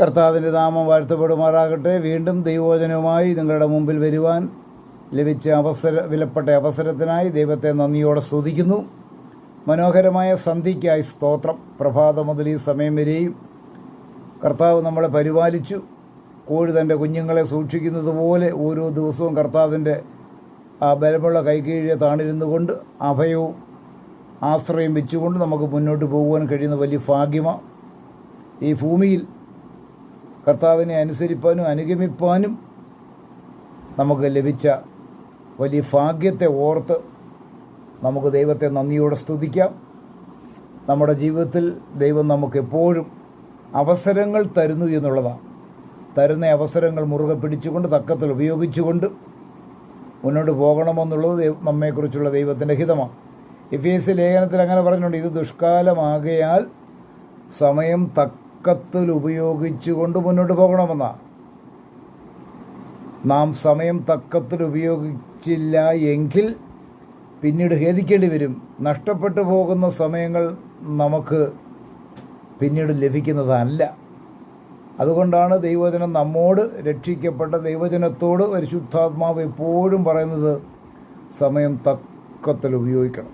കർത്താവിന്റെ നാമം വാഴ്ത്തപ്പെടുമാറാകട്ടെ. വീണ്ടും ദൈവവചനവുമായി നിങ്ങളുടെ മുമ്പിൽ വരുവാൻ ലഭിച്ച അവസര വിലപ്പെട്ട അവസരത്തിനായി ദൈവത്തെ നന്ദിയോടെ സ്തുതിക്കുന്നു. മനോഹരമായ സന്ധിക്കായി സ്തോത്രം. പ്രഭാതം മുതൽ ഈ സമയം വരെയും കർത്താവ് നമ്മളെ പരിപാലിച്ചു. കോഴി തന്റെ കുഞ്ഞുങ്ങളെ സൂക്ഷിക്കുന്നത് പോലെ ഓരോ ദിവസവും കർത്താവിന്റെ ആ ബലമുള്ള കൈകീഴെ താണിരുന്നു കൊണ്ട് അഭയവും ആശ്രയം വെച്ചുകൊണ്ട് നമുക്ക് മുന്നോട്ട് പോകുവാൻ കഴിയുന്ന വലിയ ഭാഗ്യമാണ് ഈ ഭൂമിയിൽ കർത്താവിനെ അനുസരിപ്പാനും അനുഗമിപ്പാനും നമുക്ക് ലഭിച്ച വലിയ ഭാഗ്യത്തെ ഓർത്ത് നമുക്ക് ദൈവത്തെ നന്ദിയോടെ സ്തുതിക്കാം. നമ്മുടെ ജീവിതത്തിൽ ദൈവം നമുക്ക് എപ്പോഴും അവസരങ്ങൾ തരുന്നു എന്നുള്ളതാണ്. തരുന്ന അവസരങ്ങൾ മുറുകെ പിടിച്ചുകൊണ്ട് തക്കത്തിൽ ഉപയോഗിച്ചുകൊണ്ട് മുന്നോട്ട് പോകണമെന്നുള്ളത് നമ്മെക്കുറിച്ചുള്ള ദൈവത്തിന്റെ ഹിതമാണ്. എഫ് എസ് ലേഖനത്തിൽ അങ്ങനെ പറഞ്ഞിട്ടുണ്ട് ഇത് ദുഷ്കാലമാകയാൽ സമയം തക്കത്തിൽ ഉപയോഗിച്ചുകൊണ്ട് മുന്നോട്ട് പോകണമെന്നാണ് നാം സമയം തക്കത്തിൽ ഉപയോഗിച്ചില്ല എങ്കിൽ പിന്നീട് ഖേദിക്കേണ്ടി വരും. നഷ്ടപ്പെട്ടു പോകുന്ന സമയങ്ങൾ നമുക്ക് പിന്നീട് ലഭിക്കുന്നതല്ല. അതുകൊണ്ടാണ് ദൈവജനം നമ്മോട് രക്ഷിക്കപ്പെട്ട ദൈവജനത്തോട് പരിശുദ്ധാത്മാവ് എപ്പോഴും പറയുന്നത് സമയം തക്കത്തിൽ ഉപയോഗിക്കണം.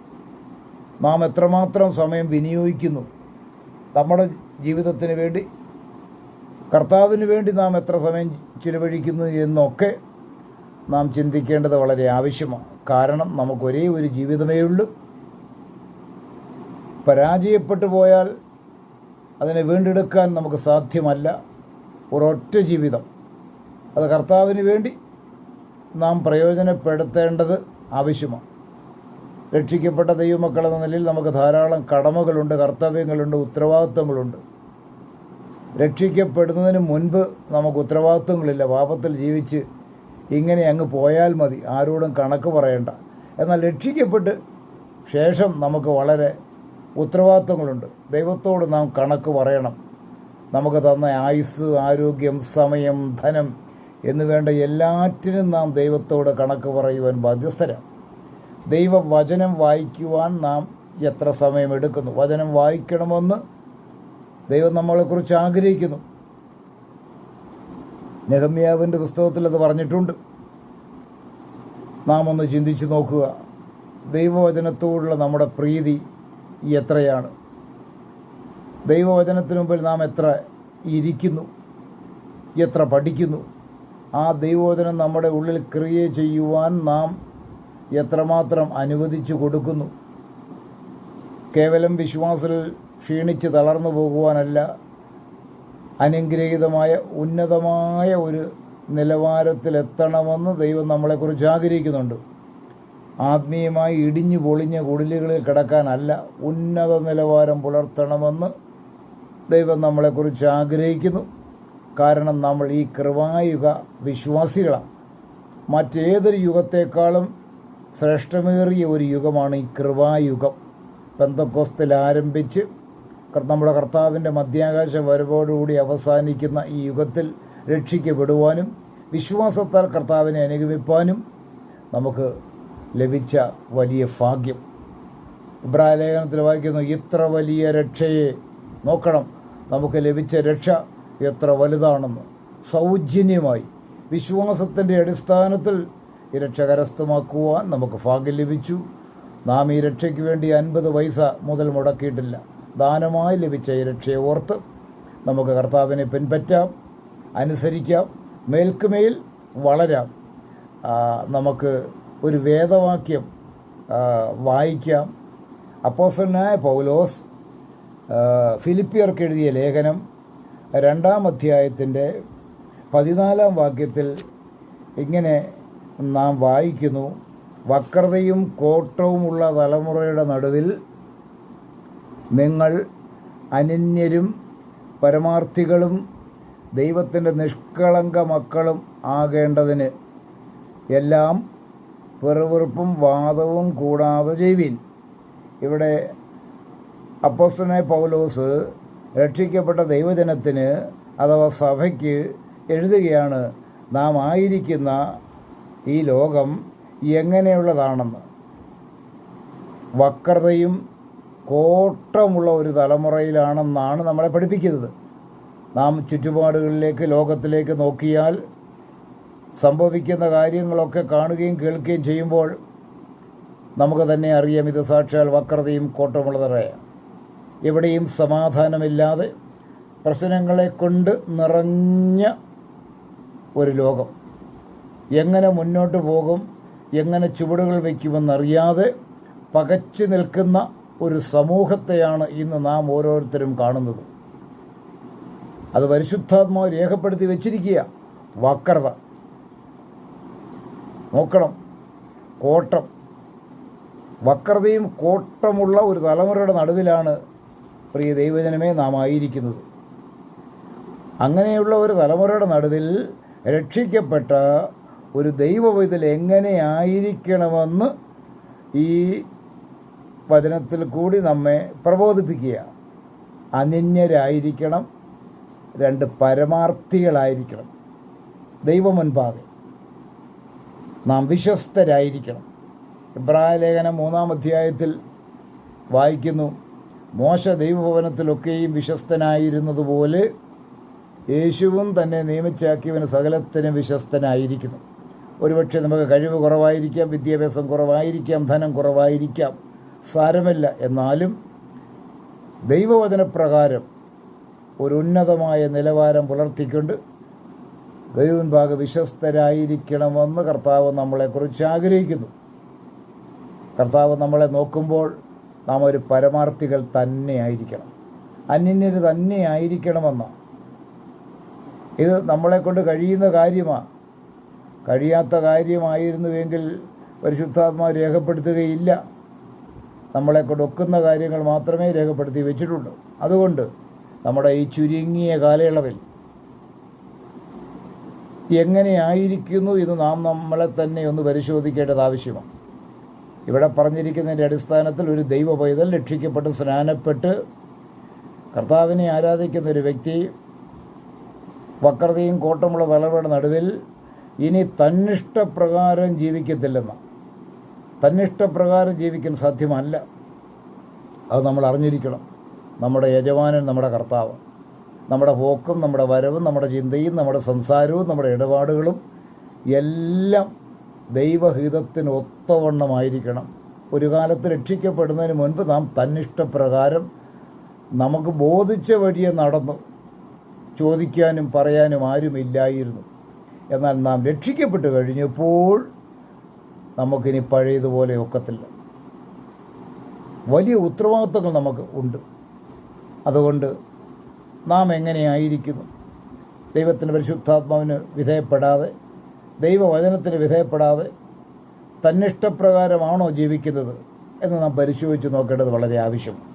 നാം എത്രമാത്രം സമയം വിനിയോഗിക്കുന്നു? നമ്മുടെ ജീവിതത്തിന് വേണ്ടി കർത്താവിന് വേണ്ടി നാം എത്ര സമയം ചിലവഴിക്കുന്നു എന്നൊക്കെ നാം ചിന്തിക്കേണ്ടത് വളരെ ആവശ്യമാണ്. കാരണം നമുക്ക് ഒരേ ഒരു ജീവിതമേ ഉള്ളൂ. പരാജയപ്പെട്ടു പോയാൽ അതിനെ വീണ്ടെടുക്കാൻ നമുക്ക് സാധ്യമല്ല. ഒരൊറ്റ ജീവിതം. അത് കർത്താവിന് വേണ്ടി നാം പ്രയോജനപ്പെടുത്തേണ്ടത് ആവശ്യമാണ്. രക്ഷിക്കപ്പെട്ട ദൈവമക്കൾ എന്ന നിലയിൽ നമുക്ക് ധാരാളം കടമകളുണ്ട് കർത്തവ്യങ്ങളുണ്ട് ഉത്തരവാദിത്വങ്ങളുണ്ട്. രക്ഷിക്കപ്പെടുന്നതിന് മുൻപ് നമുക്ക് ഉത്തരവാദിത്വങ്ങളില്ല. പാപത്തിൽ ജീവിച്ച് ഇങ്ങനെ അങ്ങ് പോയാൽ മതി. ആരോടും കണക്ക് പറയണ്ട. എന്നാൽ രക്ഷിക്കപ്പെട്ട് ശേഷം നമുക്ക് വളരെ ഉത്തരവാദിത്വങ്ങളുണ്ട്. ദൈവത്തോട് നാം കണക്ക് പറയണം. നമുക്ക് തന്ന ആയുസ് ആരോഗ്യം സമയം ധനം എന്നുവേണ്ട എല്ലാറ്റിനും നാം ദൈവത്തോട് കണക്ക് പറയുവാൻ ബാധ്യസ്ഥരാണ്. ദൈവവചനം വായിക്കുവാൻ നാം എത്ര സമയമെടുക്കുന്നു? വചനം വായിക്കണമെന്ന് ദൈവം നമ്മളെക്കുറിച്ച് ആഗ്രഹിക്കുന്നു. നെഹമ്യാവിന്റെ പുസ്തകത്തിൽ അത് പറഞ്ഞിട്ടുണ്ട്. നാം ഒന്ന് ചിന്തിച്ചു നോക്കുക. ദൈവവചനത്തോടുള്ള നമ്മുടെ പ്രീതി എത്രയാണ്? ദൈവവചനത്തിന് മുമ്പിൽ നാം എത്ര ഇരിക്കുന്നു? എത്ര പഠിക്കുന്നു? ആ ദൈവവചനം നമ്മുടെ ഉള്ളിൽ ക്രിയ ചെയ്യുവാൻ നാം എത്രമാത്രം അനുവദിച്ചു കൊടുക്കുന്നു? കേവലം വിശ്വാസിൽ ക്ഷീണിച്ച് തളർന്നു പോകുവാനല്ല അനുഗ്രഹീതമായ ഉന്നതമായ ഒരു നിലവാരത്തിലെത്തണമെന്ന് ദൈവം നമ്മളെക്കുറിച്ച് ആഗ്രഹിക്കുന്നുണ്ട്. ആത്മീയമായി ഇടിഞ്ഞു പൊളിഞ്ഞ കുടിലുകളിൽ കിടക്കാനല്ല ഉന്നത നിലവാരം പുലർത്തണമെന്ന് ദൈവം നമ്മളെക്കുറിച്ച് ആഗ്രഹിക്കുന്നു. കാരണം നമ്മൾ ഈ കൃപായുഗ വിശ്വാസികളാണ്. മറ്റേതൊരു യുഗത്തെക്കാളും ശ്രേഷ്ഠമേറിയ ഒരു യുഗമാണ് ഈ കൃപായുഗം. പെന്തക്കോസ്തിൽ ആരംഭിച്ച് നമ്മുടെ കർത്താവിന്റെ മധ്യാകാശ വരവോടുകൂടി അവസാനിക്കുന്ന ഈ യുഗത്തിൽ രക്ഷിക്കപ്പെടുവാനും വിശ്വാസത്താൽ കർത്താവിനെ അനുഗമിപ്പാനും നമുക്ക് ലഭിച്ച വലിയ ഭാഗ്യം. ഇബ്രാഹിം ലേഖനത്തിൽ വായിക്കുന്നു ഇത്ര വലിയ രക്ഷയെ നോക്കണം നമുക്ക് ലഭിച്ച രക്ഷ എത്ര വലുതാണെന്ന്. സൗജന്യമായി വിശ്വാസത്തിന്റെ അടിസ്ഥാനത്തിൽ ഈ രക്ഷ കരസ്ഥമാക്കുവാൻ നമുക്ക് ഭാഗ്യം ലഭിച്ചു. നാം ഈ രക്ഷയ്ക്ക് വേണ്ടി അൻപത് പൈസ മുതൽ മുടക്കിയിട്ടില്ല. ദാനമായി ലഭിച്ച ഈ രക്ഷയെ ഓർത്ത് നമുക്ക് കർത്താവിനെ പിൻപറ്റാം അനുസരിക്കാം മേൽക്കുമേൽ വളരാം. നമുക്ക് ഒരു വേദവാക്യം വായിക്കാം. അപ്പോസനായ പൗലോസ് ഫിലിപ്പിയർക്ക് എഴുതിയ ലേഖനം രണ്ടാം അധ്യായത്തിന്റെ പതിനാലാം വാക്യത്തിൽ ഇങ്ങനെ നാം വായിക്കുന്നു. വക്രതയും കോട്ടവുമുള്ള തലമുറയുടെ നടുവിൽ നിങ്ങൾ അനന്യരും പരമാർത്ഥികളും ദൈവത്തിന്റെ നിഷ്കളങ്ക മക്കളും ആകേണ്ടതിന് എല്ലാം പെറുവെറുപ്പും വാദവും കൂടാതെ ചെയ്യുവിൻ. ഇവിടെ അപ്പോസ്റ്റനെ പൗലോസ് രക്ഷിക്കപ്പെട്ട ദൈവജനത്തിന് അഥവാ സഭയ്ക്ക് എഴുതുകയാണ് നാം ആയിരിക്കുന്ന ഈ ലോകം എങ്ങനെയുള്ളതാണെന്ന്. വക്രതയും കോട്ടമുള്ള ഒരു തലമുറയിലാണെന്നാണ് നമ്മളെ പഠിപ്പിക്കുന്നത്. നാം ചുറ്റുപാടുകളിലേക്ക് ലോകത്തിലേക്ക് നോക്കിയാൽ സംഭവിക്കുന്ന കാര്യങ്ങളൊക്കെ കാണുകയും കേൾക്കുകയും ചെയ്യുമ്പോൾ നമുക്ക് തന്നെ അറിയാം ഇത് സാക്ഷാൽ വക്രതയും കോട്ടമുള്ളതറിയാം എവിടെയും സമാധാനമില്ലാതെ പ്രശ്നങ്ങളെ കൊണ്ട് നിറഞ്ഞ ഒരു ലോകം. എങ്ങനെ മുന്നോട്ട് പോകും എങ്ങനെ ചുവടുകൾ വയ്ക്കുമെന്നറിയാതെ പകച്ചു നിൽക്കുന്ന ഒരു സമൂഹത്തെയാണ് ഇന്ന് നാം ഓരോരുത്തരും കാണുന്നത്. അത് പരിശുദ്ധാത്മാവ് രേഖപ്പെടുത്തി വെച്ചിരിക്കുക. വക്രത. നോക്കണം. കോട്ടം. വക്രതയും കോട്ടമുള്ള ഒരു തലമുറയുടെ നടുവിലാണ് പ്രിയ ദൈവജനമേ നാം ആയിരിക്കുന്നത്. അങ്ങനെയുള്ള ഒരു തലമുറയുടെ നടുവിൽ രക്ഷിക്കപ്പെട്ട ഒരു ദൈവവിധത്തിൽ എങ്ങനെയായിരിക്കണമെന്ന് ഈ വചനത്തിൽ കൂടി നമ്മെ പ്രബോധിപ്പിക്കുക അനന്യരായിരിക്കണം രണ്ട് പരമാർത്ഥികളായിരിക്കണം. ദൈവമുൻപാകെ നാം വിശ്വസ്തരായിരിക്കണം. ഇബ്രായ ലേഖനം മൂന്നാം അധ്യായത്തിൽ വായിക്കുന്നു മോശ ദൈവഭവനത്തിലൊക്കെയും വിശ്വസ്തനായിരുന്നതുപോലെ യേശുവും തന്നെ നിയമിച്ചാക്കിയവന് സകലത്തിനും വിശ്വസ്തനായിരിക്കുന്നു. ഒരുപക്ഷെ നമുക്ക് കഴിവ് കുറവായിരിക്കാം വിദ്യാഭ്യാസം കുറവായിരിക്കാം ധനം കുറവായിരിക്കാം. സാരമില്ല. എന്നാലും ദൈവവചനപ്രകാരം ഒരു ഉന്നതമായ നിലവാരം പുലർത്തിക്കൊണ്ട് ദൈവമുൻപാകെ വിശ്വസ്തരായിരിക്കണമെന്ന് കർത്താവ് നമ്മളെക്കുറിച്ച് ആഗ്രഹിക്കുന്നു. കർത്താവ് നമ്മളെ നോക്കുമ്പോൾ നാം ഒരു പരമാർത്ഥികൾ തന്നെ ആയിരിക്കണം അന്യന്യർ തന്നെ ആയിരിക്കണമെന്ന ഇത് നമ്മളെക്കൊണ്ട് കഴിയുന്ന കാര്യമാണ്. കഴിയാത്ത കാര്യമായിരുന്നുവെങ്കിൽ പരിശുദ്ധാത്മാവ് രേഖപ്പെടുത്തുകയില്ല. നമ്മളെ കൊടുക്കുന്ന കാര്യങ്ങൾ മാത്രമേ രേഖപ്പെടുത്തി വെച്ചിട്ടുള്ളൂ. അതുകൊണ്ട് നമ്മുടെ ഈ ചുരുങ്ങിയ കാലയളവിൽ എങ്ങനെയായിരിക്കുന്നു ഇത് നാം നമ്മളെ തന്നെ ഒന്ന് പരിശോധിക്കേണ്ടത് ആവശ്യമാണ്. ഇവിടെ പറഞ്ഞിരിക്കുന്നതിന്റെ അടിസ്ഥാനത്തിൽ ഒരു ദൈവ പൈതൽ രക്ഷിക്കപ്പെട്ട് സ്നാനപ്പെട്ട് കർത്താവിനെ ആരാധിക്കുന്ന ഒരു വ്യക്തി വക്രതയും കോട്ടമുള്ള തലവയുടെ നടുവിൽ ഇനി തന്നിഷ്ടപ്രകാരം ജീവിക്കത്തില്ലെന്ന്. തന്നിഷ്ടപ്രകാരം ജീവിക്കാൻ സാധ്യമല്ല. അത് നമ്മൾ അറിഞ്ഞിരിക്കണം. നമ്മുടെ യജമാനൻ നമ്മുടെ കർത്താവ്. നമ്മുടെ പോക്കും നമ്മുടെ വരവും നമ്മുടെ ചിന്തയും നമ്മുടെ സംസാരവും നമ്മുടെ ഇടപാടുകളും എല്ലാം ദൈവഹിതത്തിന് ഒത്തവണ്ണമായിരിക്കണം. ഒരു കാലത്ത് രക്ഷിക്കപ്പെടുന്നതിന് മുൻപ് നാം തന്നിഷ്ടപ്രകാരം നമുക്ക് ബോധിച്ച വഴിയെ നടന്നു. ചോദിക്കാനും പറയാനും ആരുമില്ലായിരുന്നു. എന്നാൽ നാം രക്ഷിക്കപ്പെട്ട് കഴിഞ്ഞപ്പോൾ നമുക്കിനി പഴയതുപോലെ ഒക്കത്തില്ല. വലിയ ഉത്തരവാദിത്വങ്ങൾ നമുക്ക് ഉണ്ട്. അതുകൊണ്ട് നാം എങ്ങനെയായിരിക്കുന്നു? ദൈവത്തിന്റെ പരിശുദ്ധാത്മാവിന് വിധേയപ്പെടാതെ ദൈവവചനത്തിന് വിധേയപ്പെടാതെ തന്നിഷ്ടപ്രകാരമാണോ ജീവിക്കുന്നത് എന്ന് നാം പരിശോധിച്ച് നോക്കേണ്ടത് വളരെ ആവശ്യമാണ്.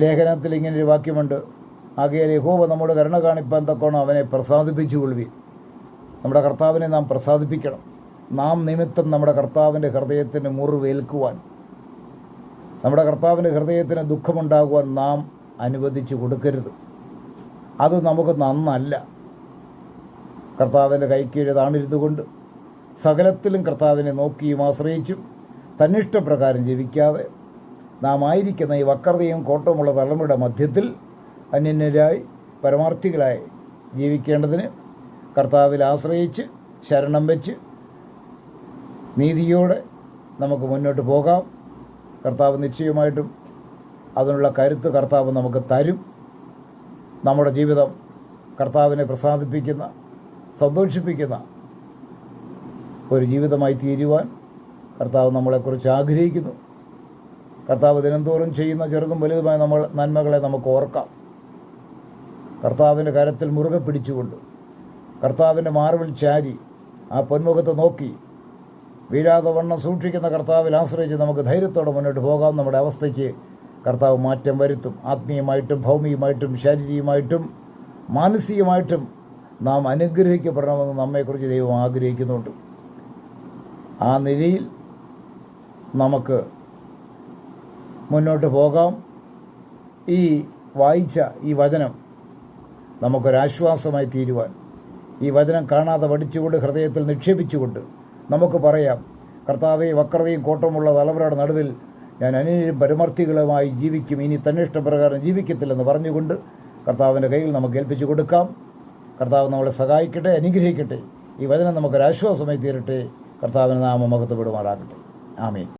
ലേഖനത്തിൽ ഇങ്ങനൊരു വാക്യമുണ്ട്. ആകെ യഹോവ നമ്മുടെ കരുണ കാണിപ്പാൻ തക്കോണം അവനെ പ്രസാദിപ്പിച്ചു കൊള്ളുവി നമ്മുടെ കർത്താവിനെ നാം പ്രസാദിപ്പിക്കണം. നാം നിമിത്തം നമ്മുടെ കർത്താവിന്റെ ഹൃദയത്തിന് മുറിവേൽക്കുവാൻ നമ്മുടെ കർത്താവിന്റെ ഹൃദയത്തിന് ദുഃഖമുണ്ടാകുവാൻ നാം അനുവദിച്ചു കൊടുക്കരുത്. അത് നമുക്ക് നന്നല്ല. കർത്താവിന്റെ കൈക്കീഴ് താണിരുന്നു കൊണ്ട് സകലത്തിലും കർത്താവിനെ നോക്കിയും ആശ്രയിച്ചും തന്നിഷ്ടപ്രകാരം ജീവിക്കാതെ നാം ആയിരിക്കുന്ന ഈ വക്രതയും കോട്ടമുള്ള തലമുറയുടെ മധ്യത്തിൽ അന്യന്യരായി പരമാർത്ഥികളായി ജീവിക്കേണ്ടതിന് കർത്താവിൽ ആശ്രയിച്ച് ശരണം വെച്ച് നീതിയോടെ നമുക്ക് മുന്നോട്ട് പോകാം. കർത്താവ് നിശ്ചയമായിട്ടും അതിനുള്ള കരുത്ത് കർത്താവ് നമുക്ക് തരും. നമ്മുടെ ജീവിതം കർത്താവിനെ പ്രസാദിപ്പിക്കുന്ന സന്തോഷിപ്പിക്കുന്ന ഒരു ജീവിതമായി തീരുവാൻ കർത്താവ് നമ്മളെക്കുറിച്ച് ആഗ്രഹിക്കുന്നു. കർത്താവ് ദിനംതോറും ചെയ്യുന്ന ചെറുതും വലുതുമായ നമ്മൾ നന്മകളെ നമുക്ക് ഓർക്കാം. കർത്താവിന്റെ കരത്തിൽ മുറുകെ പിടിച്ചുകൊണ്ട് കർത്താവിന്റെ മാർവിൽ ചാരി ആ പൊന്മുഖത്ത് നോക്കി വീഴാതെ വണ്ണം സൂക്ഷിക്കുന്ന കർത്താവിൽ ആശ്രയിച്ച് നമുക്ക് ധൈര്യത്തോടെ മുന്നോട്ട് പോകാം. നമ്മുടെ അവസ്ഥയ്ക്ക് കർത്താവ് മാറ്റം വരുത്തും. ആത്മീയമായിട്ടും ഭൗമികമായിട്ടും ശാരീരികമായിട്ടും മാനസികമായിട്ടും നാം അനുഗ്രഹിക്കപ്പെടണമെന്ന് നമ്മെക്കുറിച്ച് ദൈവം ആഗ്രഹിക്കുന്നുണ്ട്. ആ നിലയിൽ നമുക്ക് മുന്നോട്ട് പോകാം. ഈ വായിച്ച ഈ വചനം നമുക്കൊരാശ്വാസമായി തീരുവാൻ. ഈ വചനം കാണാതെ വടിച്ചുകൊണ്ട് ഹൃദയത്തിൽ നിക്ഷേപിച്ചുകൊണ്ട് നമുക്ക് പറയാം കർത്താവേ വക്രതയും കോട്ടമുള്ള തലമുറയുടെ നടുവിൽ ഞാൻ അനേകം പരമർത്ഥികളുമായി ജീവിക്കും. ഇനി തന്നെ ഇഷ്ടപ്രകാരം ജീവിക്കത്തില്ലെന്ന് പറഞ്ഞുകൊണ്ട് കർത്താവിന്റെ കയ്യിൽ നമുക്ക് ഏൽപ്പിച്ചു കൊടുക്കാം. കർത്താവ് നമ്മളെ സഹായിക്കട്ടെ അനുഗ്രഹിക്കട്ടെ. ഈ വചനം നമുക്കൊരാശ്വാസമായി തീരട്ടെ. കർത്താവിന് നാമം മഹത്വപ്പെടുമാറാകട്ടെ. ആമീൻ.